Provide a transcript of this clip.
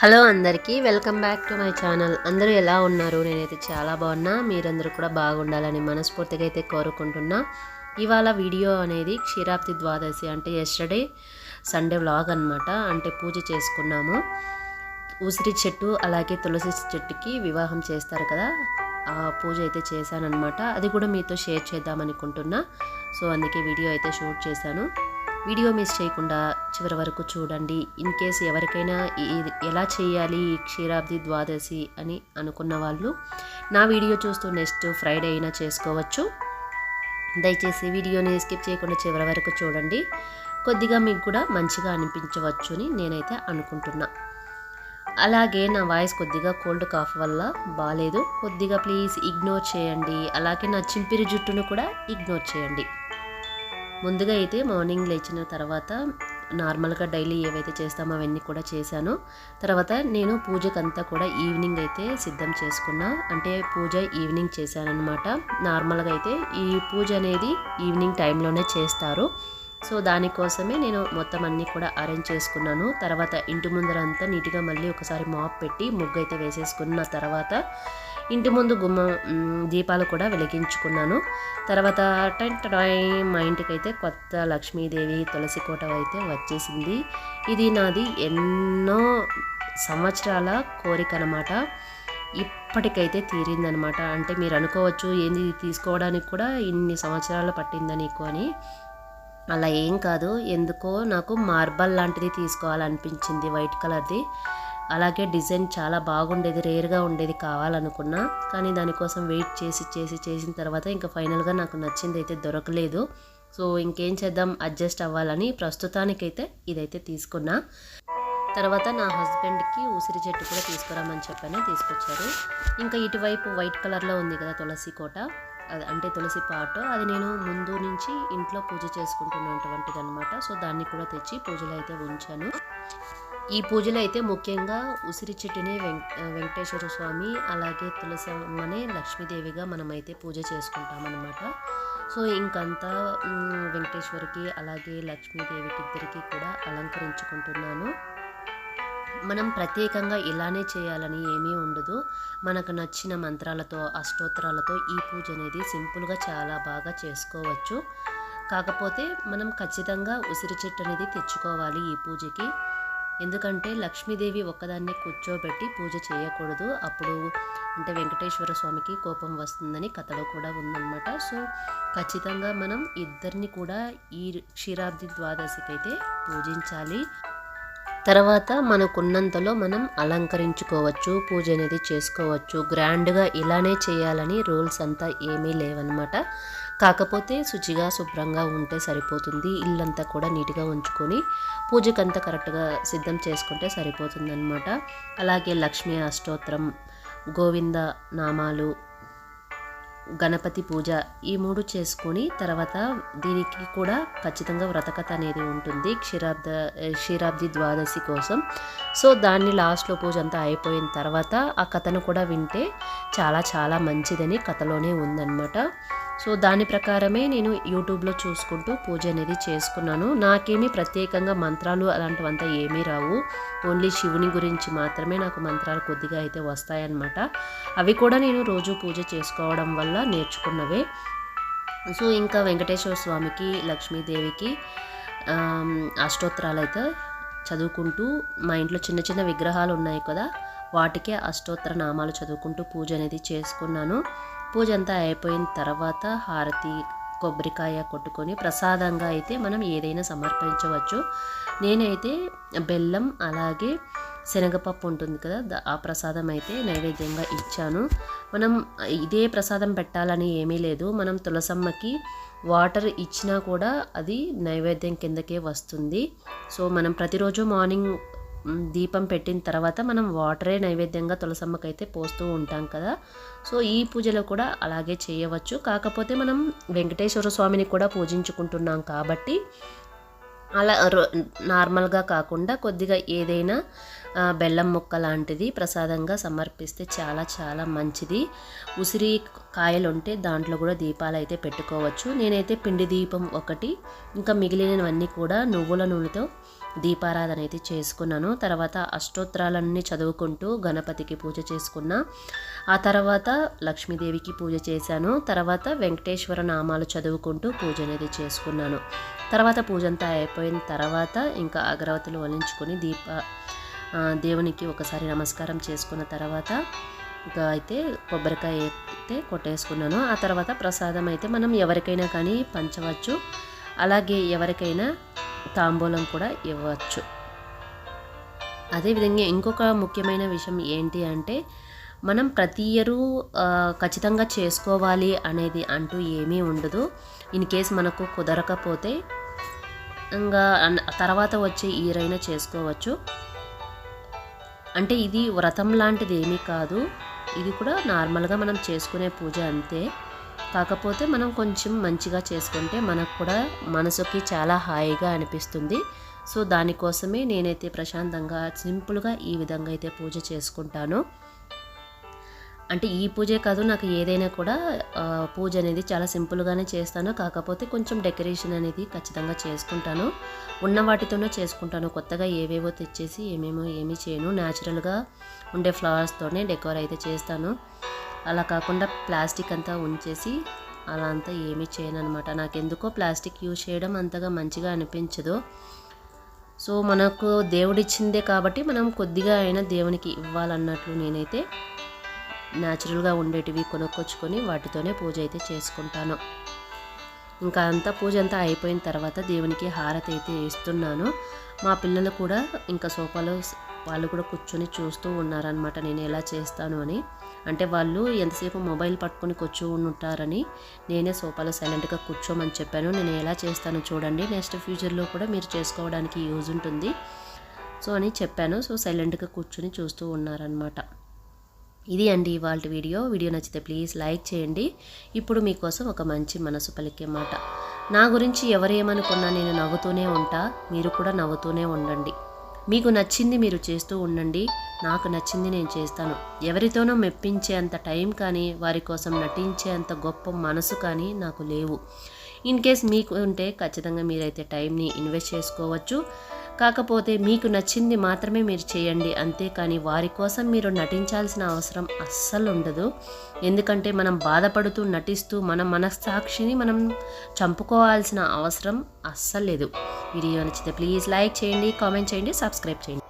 Hello అందరికీ welcome back to my channel. అందరూ ఎలా ఉన్నారు? నేనైతే చాలా బాగున్నా. మీరందరూ కూడా బాగుండాలని మనస్ఫూర్తిగా అయితే కోరుకుంటున్నా. ఇవాళ వీడియో అనేది క్షీరాబ్ది ద్వాదశి అంటే ఎస్టర్డే సండే వ్లాగ్ అనమాట అంటే పూజ చేసుకున్నాము. ఉసిరి చెట్టు అలాగే తులసి చెట్టుకి వివాహం చేస్తారు కదా. ఆ పూజ అయితే చేశానమాట అది కూడా మీతో షేర్ చేద్దాం అనుకుంటున్నా సో అందుకే వీడియో అయితే షూట్ చేశాను. వీడియో మిస్ చేయకుండా చివరి వరకు చూడండి. ఇన్ కేసు ఎవరికైనా ఎలా చేయాలి ఈ క్షీరాబ్ది ద్వాదశి అని అనుకున్న వాళ్ళు నా వీడియో చూస్తూ నెక్స్ట్ ఫ్రైడే అయినా చేసుకోవచ్చు. దయచేసి వీడియోని స్కిప్ చేయకుండా చివరి వరకు చూడండి. కొద్దిగా మీకు కూడా మంచిగా అనిపించవచ్చు అని నేనైతే అనుకుంటున్నా. అలాగే నా వాయిస్ కొద్దిగా కోల్డ్ కాఫ్ వల్ల బాగాలేదు కొద్దిగా ప్లీజ్ ఇగ్నోర్ చేయండి. అలాగే నా చింపిరి జుట్టును కూడా ఇగ్నోర్ చేయండి. ముందుగా అయితే మార్నింగ్ లేచిన తర్వాత నార్మల్గా డైలీ ఏవైతే చేస్తామో అవన్నీ కూడా చేశాను. తర్వాత నేను పూజకంతా కూడా ఈవినింగ్ అయితే సిద్ధం చేసుకున్నా. అంటే పూజ ఈవినింగ్ చేశానన్నమాట. నార్మల్గా అయితే ఈ పూజ అనేది ఈవినింగ్ టైంలోనే చేస్తారు. సో దానికోసమే నేను మొత్తం అన్నీ కూడా అరేంజ్ చేసుకున్నాను. తర్వాత ఇంటి ముందర అంతా నీట్గా మళ్ళీ ఒకసారి మాప్ పెట్టి ముగ్గు అయితే వేసేసుకున్న తర్వాత ఇంటి ముందు గుమ్మ దీపాలు కూడా వెలిగించుకున్నాను. తర్వాత టెంట్ టైం మా ఇంటికైతే కొత్త లక్ష్మీదేవి తులసి కోట అయితే వచ్చేసింది. ఇది నాది ఎన్నో సంవత్సరాల కోరిక అనమాట ఇప్పటికైతే తీరిందనమాట అంటే మీరు అనుకోవచ్చు ఏంది తీసుకోవడానికి కూడా ఇన్ని సంవత్సరాలు పట్టిందా నీకు అని. అలా ఏం కాదు. ఎందుకో నాకు మార్బల్ లాంటిది తీసుకోవాలనిపించింది వైట్ కలర్ది. అలాగే డిజైన్ చాలా బాగుండేది రేర్గా ఉండేది కావాలనుకున్నా. కానీ దానికోసం వెయిట్ చేసి చేసి చేసిన తర్వాత ఇంకా ఫైనల్గా నాకు నచ్చింది అయితే దొరకలేదు. సో ఇంకేం చేద్దాం అడ్జస్ట్ అవ్వాలని ప్రస్తుతానికైతే ఇదైతే తీసుకున్నా. తర్వాత నా హస్బెండ్కి ఉసిరి చెట్టు కూడా తీసుకురామని చెప్పాను తీసుకొచ్చారు. ఇంకా ఇటువైపు వైట్ కలర్లో ఉంది కదా తులసి కోట. అది అంటే తులసి పాటు. అది నేను ముందు నుంచి ఇంట్లో పూజ చేసుకుంటున్నటువంటిది అనమాట సో దాన్ని కూడా తెచ్చి పూజలు అయితే ఉంచాను. ఈ పూజలో అయితే ముఖ్యంగా ఉసిరి చెట్టుని వెంక వెంకటేశ్వర స్వామి అలాగే తులసి అమ్మని లక్ష్మీదేవిగా మనమైతే పూజ చేసుకుంటామన్నమాట. సో ఇంకంతా వెంకటేశ్వరికి అలాగే లక్ష్మీదేవికి ఇద్దరికి కూడా అలంకరించుకుంటున్నాను. మనం ప్రత్యేకంగా ఇలానే చేయాలని ఏమీ ఉండదు. మనకు నచ్చిన మంత్రాలతో అష్టోత్తరాలతో ఈ పూజ అనేది సింపుల్గా చాలా బాగా చేసుకోవచ్చు. కాకపోతే మనం ఖచ్చితంగా ఉసిరి చెట్టు అనేది తెచ్చుకోవాలి ఈ పూజకి. ఎందుకంటే లక్ష్మీదేవి ఒక్కదాన్నే కూర్చోబెట్టి పూజ చేయకూడదు. అప్పుడు అంటే వెంకటేశ్వర స్వామికి కోపం వస్తుందని కథలో కూడా ఉందన్నమాట. సో ఖచ్చితంగా మనం ఇద్దరిని కూడా ఈ క్షీరాబ్ది ద్వాదశికి అయితే పూజించాలి. తర్వాత మనకున్నంతలో మనం అలంకరించుకోవచ్చు పూజ అనేది చేసుకోవచ్చు. గ్రాండ్గా ఇలానే చేయాలని రూల్స్ అంతా ఏమీ లేవన్నమాట. కాకపోతే శుచిగా శుభ్రంగా ఉంటే సరిపోతుంది. ఇల్లంతా కూడా నీట్గా ఉంచుకొని పూజకంతా కరెక్ట్గా సిద్ధం చేసుకుంటే సరిపోతుంది అనమాట అలాగే లక్ష్మీ అష్టోత్తరం గోవింద నామాలు గణపతి పూజ ఈ మూడు చేసుకొని తర్వాత దీనికి కూడా ఖచ్చితంగా వ్రతకథ అనేది ఉంటుంది. క్షీరాబ్ద క్షీరాబ్ది ద్వాదశి కోసం. సో దాన్ని లాస్ట్లో పూజ అంతా అయిపోయిన తర్వాత ఆ కథను కూడా వింటే చాలా చాలా మంచిదని కథలోనే ఉందన్నమాట. సో దాని ప్రకారమే నేను యూట్యూబ్లో చూసుకుంటూ పూజ అనేది చేసుకున్నాను. నాకేమీ ప్రత్యేకంగా మంత్రాలు అలాంటివంతా ఏమీ రావు. ఓన్లీ శివుని గురించి మాత్రమే నాకు మంత్రాలు కొద్దిగా అయితే వస్తాయన్నమాట. అవి కూడా నేను రోజు పూజ చేసుకోవడం వల్ల నేర్చుకున్నవే. సో ఇంకా వెంకటేశ్వర స్వామికి లక్ష్మీదేవికి అష్టోత్తరాలు అయితే చదువుకుంటూ మా ఇంట్లో చిన్న చిన్న విగ్రహాలు ఉన్నాయి కదా వాటికే అష్టోత్తర నామాలు చదువుకుంటూ పూజ అనేది చేసుకున్నాను. పూజ అంతా అయిపోయిన తర్వాత హారతి కొబ్బరికాయ కొట్టుకొని ప్రసాదంగా అయితే మనం ఏదైనా సమర్పించవచ్చు. నేనైతే బెల్లం అలాగే శనగపప్పు ఉంటుంది కదా ఆ ప్రసాదం అయితే నైవేద్యంగా ఇచ్చాను. మనం ఇదే ప్రసాదం పెట్టాలని ఏమీ లేదు. మనం తులసమ్మకి వాటర్ ఇచ్చినా కూడా అది నైవేద్యం కిందకే వస్తుంది. సో మనం ప్రతిరోజు మార్నింగ్ దీపం పెట్టిన తర్వాత మనం వాటరే నైవేద్యంగా తులసమ్మకైతే పోస్తూ ఉంటాం కదా. సో ఈ పూజలో కూడా అలాగే చేయవచ్చు. కాకపోతే మనం వెంకటేశ్వర స్వామిని కూడా పూజించుకుంటున్నాం కాబట్టి అలా రొ- నార్మల్గా కాకుండా కొద్దిగా ఏదైనా బెల్లం ముక్క లాంటిది ప్రసాదంగా సమర్పిస్తే చాలా చాలా మంచిది. ఉసిరి కాయలు ఉంటే దాంట్లో కూడా దీపాలు అయితే పెట్టుకోవచ్చు. నేనైతే పిండి దీపం ఒకటి ఇంకా మిగిలినవన్నీ కూడా నువ్వుల నూనెతో దీపారాధన అయితే చేసుకున్నాను. తర్వాత అష్టోత్తరాలన్నీ చదువుకుంటూ గణపతికి పూజ చేసుకున్నా. ఆ తర్వాత లక్ష్మీదేవికి పూజ చేశాను. తర్వాత వెంకటేశ్వర నామాలు చదువుకుంటూ పూజ అనేది చేసుకున్నాను. తర్వాత పూజ అంతా అయిపోయిన తర్వాత ఇంకా అగరవతులు వలించుకొని దీప దేవునికి ఒకసారి నమస్కారం చేసుకున్న తర్వాత ఇంకా అయితే కొబ్బరికాయ అయితే కొట్టేసుకున్నాను. ఆ తర్వాత ప్రసాదం అయితే మనం ఎవరికైనా కానీ పంచవచ్చు. అలాగే ఎవరికైనా తాంబూలం కూడా ఇవ్వచ్చు. అదేవిధంగా ఇంకొక ముఖ్యమైన విషయం ఏంటి అంటే మనం ప్రతి ఇయరు ఖచ్చితంగా చేసుకోవాలి అనేది అంటూ ఏమీ ఉండదు. ఇన్ కేస్ మనకు కుదరకపోతే ఇంకా తర్వాత వచ్చే ఇయర్ అయినా చేసుకోవచ్చు. అంటే ఇది వ్రతం లాంటిది ఏమీ కాదు. ఇది కూడా నార్మల్గా మనం చేసుకునే పూజ అంతే. కాకపోతే మనం కొంచెం మంచిగా చేసుకుంటే మనకు కూడా మనసుకి చాలా హాయిగా అనిపిస్తుంది. సో దానికోసమే నేనైతే ప్రశాంతంగా సింపుల్గా ఈ విధంగా అయితే పూజ చేసుకుంటాను. అంటే ఈ పూజే కాదు నాకు ఏదైనా కూడా పూజ అనేది చాలా సింపుల్గానే చేస్తాను. కాకపోతే కొంచెం డెకరేషన్ అనేది ఖచ్చితంగా చేసుకుంటాను. ఉన్న వాటితోనే చేసుకుంటాను. కొత్తగా ఏవేవో తెచ్చేసి ఏమేమో ఏమీ చేయను. న్యాచురల్గా ఉండే ఫ్లవర్స్తోనే డెకోర్ అయితే చేస్తాను. అలా కాకుండా ప్లాస్టిక్ అంతా ఉంచేసి అలా అంతా ఏమీ చేయను అనమాట నాకు ఎందుకో ప్లాస్టిక్ యూజ్ చేయడం అంతగా మంచిగా అనిపించదు. సో మనకు దేవుడిచ్చిందే కాబట్టి మనం కొద్దిగా అయినా దేవునికి ఇవ్వాలన్నట్లు నేనైతే న్యాచురల్గా ఉండేటివి కొనుక్కొచ్చుకొని వాటితోనే పూజ అయితే చేసుకుంటాను. ఇంకా అంతా పూజ అంతా అయిపోయిన తర్వాత దేవునికి హారతి అయితే ఇస్తున్నాను. మా పిల్లలు కూడా ఇంకా సోఫాలో వాళ్ళు కూడా కూర్చొని చూస్తూ ఉన్నారనమాట నేను ఎలా చేస్తాను అని. అంటే వాళ్ళు ఎంతసేపు మొబైల్ పట్టుకొని కూర్చొని ఉంటారని నేనే సోఫాలో సైలెంట్గా కూర్చోమని చెప్పాను. నేను ఎలా చేస్తాను చూడండి. నెక్స్ట్ ఫ్యూచర్లో కూడా మీరు చేసుకోవడానికి యూజ్ ఉంటుంది. సో అని చెప్పాను. సో సైలెంట్గా కూర్చొని చూస్తూ ఉన్నారనమాట ఇది అండి ఇవాళ వీడియో. వీడియో నచ్చితే ప్లీజ్ లైక్ చేయండి. ఇప్పుడు మీకోసం ఒక మంచి మనసు పలికే మాట. నా గురించి ఎవరేమనుకున్నా నేను నవ్వుతూనే ఉంటా. మీరు కూడా నవ్వుతూనే ఉండండి. మీకు నచ్చింది మీరు చేస్తూ ఉండండి. నాకు నచ్చింది నేను చేస్తాను. ఎవరితోనో మెప్పించే అంత టైం కానీ వారి కోసం నటించే అంత గొప్ప మనసు కానీ నాకు లేవు. ఇన్ కేస్ మీకు ఉంటే ఖచ్చితంగా మీరైతే టైంని ఇన్వెస్ట్ చేసుకోవచ్చు. కాకపోతే మీకు నచ్చింది మాత్రమే మీరు చేయండి అంతేకాని వారి కోసం మీరు నటించాల్సిన అవసరం అస్సలు ఉండదు ఎందుకంటే మనం బాధపడుతూ నటిస్తూ మన మనస్సాక్షిని మనం చంపుకోవాల్సిన అవసరం అస్సలు లేదు. వీడియో నచ్చితే ప్లీజ్ లైక్ చేయండి కామెంట్ చేయండి సబ్స్క్రైబ్ చేయండి.